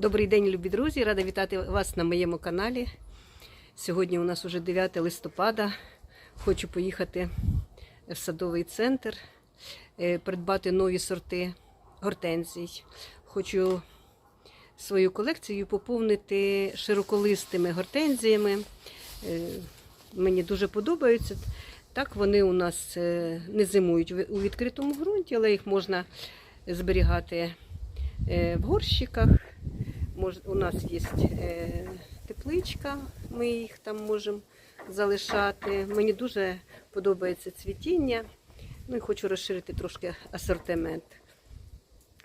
Добрий день, любі друзі! Рада вітати вас на моєму каналі. Сьогодні у нас уже 9 листопада. Хочу поїхати в садовий центр, е, придбати нові сорти гортензій. Хочу свою колекцію поповнити широколистими гортензіями. Е, Мені дуже подобаються. Так, вони у нас е, не зимують у відкритому ґрунті, але їх можна зберігати в горщиках. У нас є е, тепличка, ми їх там можемо залишати. Мені дуже подобається цвітіння. Ну і хочу розширити трошки асортимент.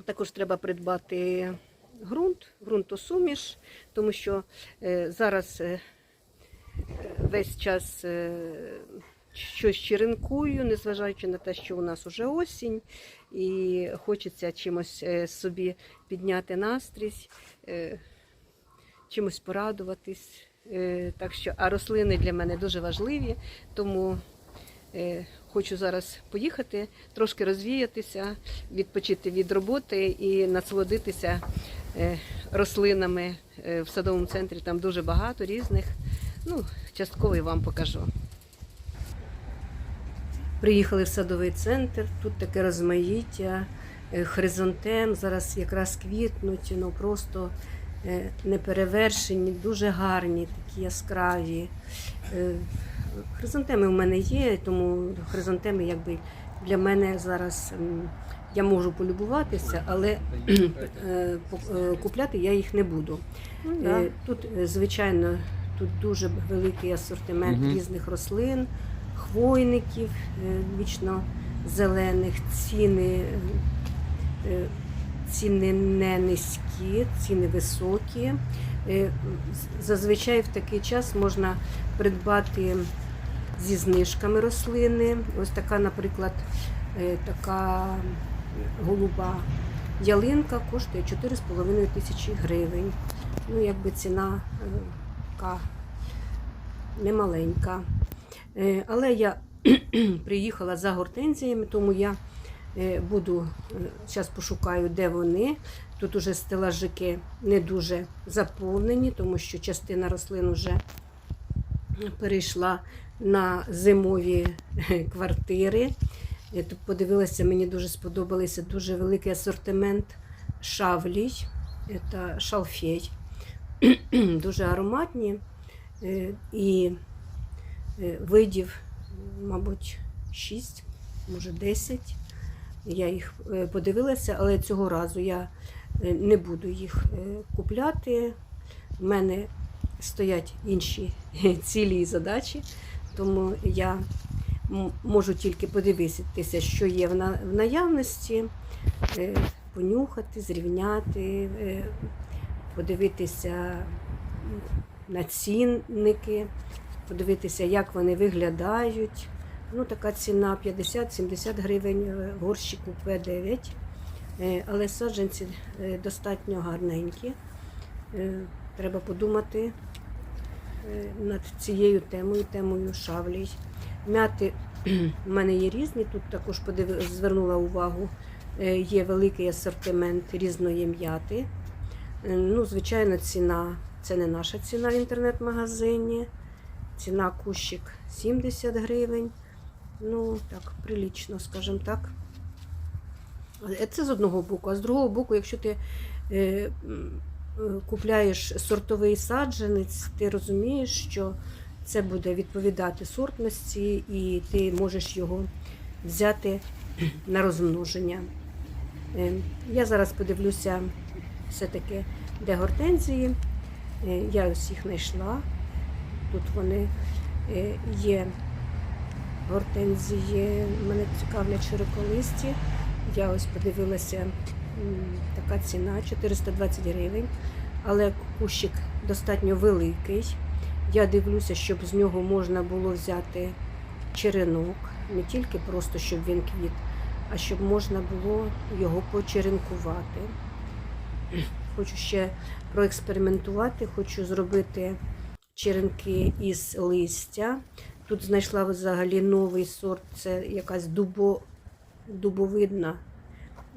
Також треба придбати ґрунт, ґрунтосуміш, тому що е, зараз е, весь час щось черенкую, незважаючи на те, що у нас уже осінь, і хочеться чимось е, собі підняти настрій, е, чимось порадуватись. Е, Так що, а рослини для мене дуже важливі, тому хочу зараз поїхати, трошки розвіятися, відпочити від роботи і насолодитися рослинами в садовому центрі. Там дуже багато різних. Ну, частково і вам покажу. Приїхали в садовий центр, тут таке розмаїття, е, хризантем, зараз якраз квітнуть, ну просто е, неперевершені, дуже гарні, такі яскраві. Е, Хризантеми в мене є, тому хризантеми якби для мене зараз я можу полюбуватися, але купляти я їх не буду. Е, Тут, звичайно, тут дуже великий асортимент різних рослин, хвойників е, вічно зелених, ціни, е, ціни не низькі, ціни високі. Е, Зазвичай в такий час можна придбати зі знижками рослини. Ось така, наприклад, така голуба ялинка коштує 4,5 тисячі гривень. Ну, якби ціна така немаленька. Е, Але я приїхала за гортензіями, тому я е, буду зараз пошукаю, де вони. Тут уже стелажики не дуже заповнені, тому що частина рослин вже перейшла на зимові квартири. Я тут подивилася, мені дуже сподобалися дуже великий асортимент шавлій. Це шалфей. Дуже ароматні е, і е, видів, мабуть, 6, може 10. Я їх е, подивилася, але цього разу я е, не буду їх е, купляти. У мене стоять інші цілі і задачі, тому я можу тільки подивитися, що є в наявності, е, понюхати, зрівняти, е, подивитися на цінники, подивитися, як вони виглядають. Ну, така ціна 50-70 гривень е, в горщику П9. Е, Але саджанці е, достатньо гарненькі. Е, Треба подумати е, над цією темою, темою шавлій. Мяти в мене є різні. Тут також подив... звернула увагу, е, є великий асортимент різної м'яти. Е, Ну, звичайно, ціна це не наша ціна в інтернет-магазині. Ціна кущик 70 гривень. Ну, так, прилічно, скажімо так. Це з одного боку, а з другого боку, якщо ти е, е, купляєш сортовий саджанець, ти розумієш, що це буде відповідати сортності, і ти можеш його взяти на розмноження. Е, Я зараз подивлюся все-таки, де гортензії. Е, Я ось їх знайшла. Тут вони е, є гортензії, мене цікавлять широколисті. Я ось подивилася, така ціна 420 гривень, але кущик достатньо великий. Я дивлюся, щоб з нього можна було взяти черенок, не тільки просто щоб він квіт, а щоб можна було його почеренкувати. Хочу ще проекспериментувати, хочу зробити черенки із листя. Тут знайшла взагалі новий сорт, це якась дубо, дубовидна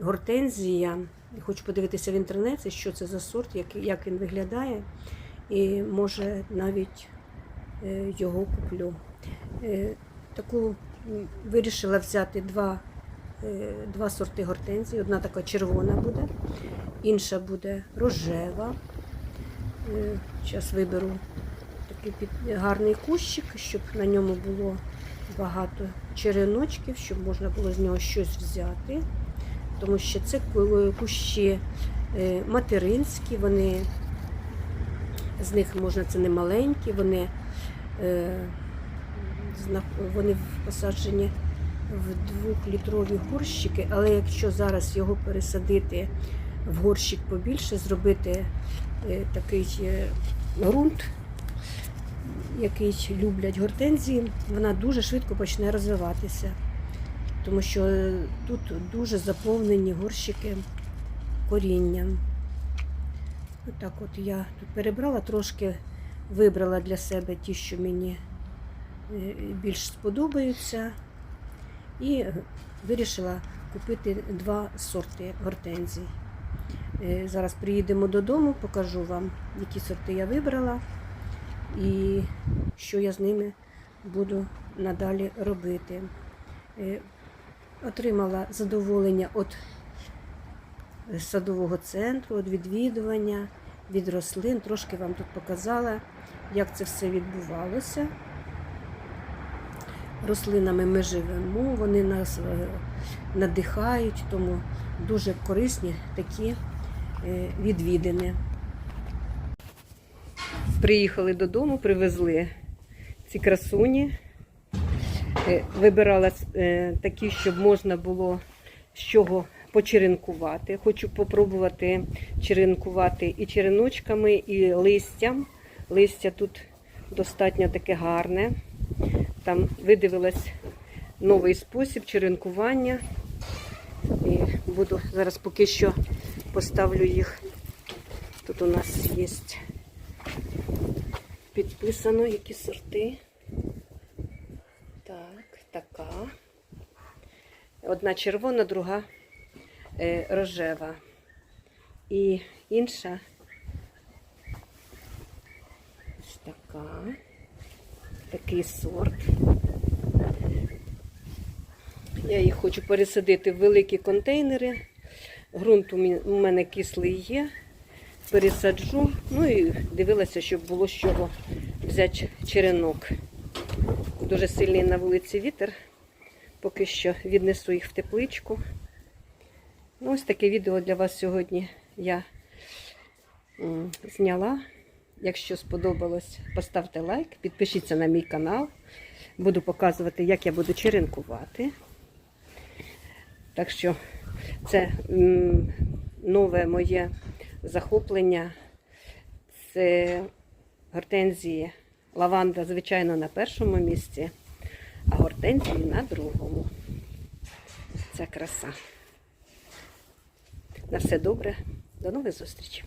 гортензія. хочу подивитися в інтернеті, що це за сорт, як, він виглядає, і може навіть е, його куплю. Е, Таку вирішила взяти два, е, два сорти гортензії. Одна така червона буде, інша буде рожева. Зараз виберу такий гарний кущик, щоб на ньому було багато череночків, щоб можна було з нього щось взяти. Тому що це кущі е, материнські, вони з них можна це не маленькі, вони, е, вони посаджені в двохлітрові горщики, але якщо зараз його пересадити в горщик побільше, зробити е, такий ґрунт, який люблять гортензії, вона дуже швидко почне розвиватися. Тому що е, тут дуже заповнені горщики корінням. Отак от я тут перебрала, трошки вибрала для себе ті, що мені е, більш сподобаються. І вирішила купити два сорти гортензій. Е, Зараз приїдемо додому, покажу вам, які сорти я вибрала і що я з ними буду надалі робити. Е, Отримала задоволення від садового центру, від відвідування, від рослин. Трошки вам тут показала, як це все відбувалося. Рослинами ми живемо, вони нас е, надихають, тому дуже корисні такі е, відвідини. Приїхали додому, привезли ці красуні. Е, Вибирала е, такі, щоб можна було з чого почеренкувати. Хочу попробувати черенкувати і череночками, і листям. Листя тут достатньо таке гарне. Там видивилась новий спосіб черенкування. І буду зараз поки що поставлю їх. Тут у нас є підписано, які сорти. Так, така. Одна червона, друга е, рожева. І інша ось така. Такий сорт. Я їх хочу пересадити в великі контейнери. Грунт у мене кислий є. Пересаджу. Ну і дивилася, щоб було з чого взяти черенок. Дуже сильний на вулиці вітер. Поки що віднесу їх в тепличку. Ну, ось таке відео для вас сьогодні я зняла. Якщо сподобалось, поставте лайк, підпишіться на мій канал. Буду показувати, як я буду черенкувати. Так що це нове моє захоплення. Це гортензії. Лаванда, звичайно, на першому місці, а гортензії на другому. Це краса. На все добре. До нових зустрічей.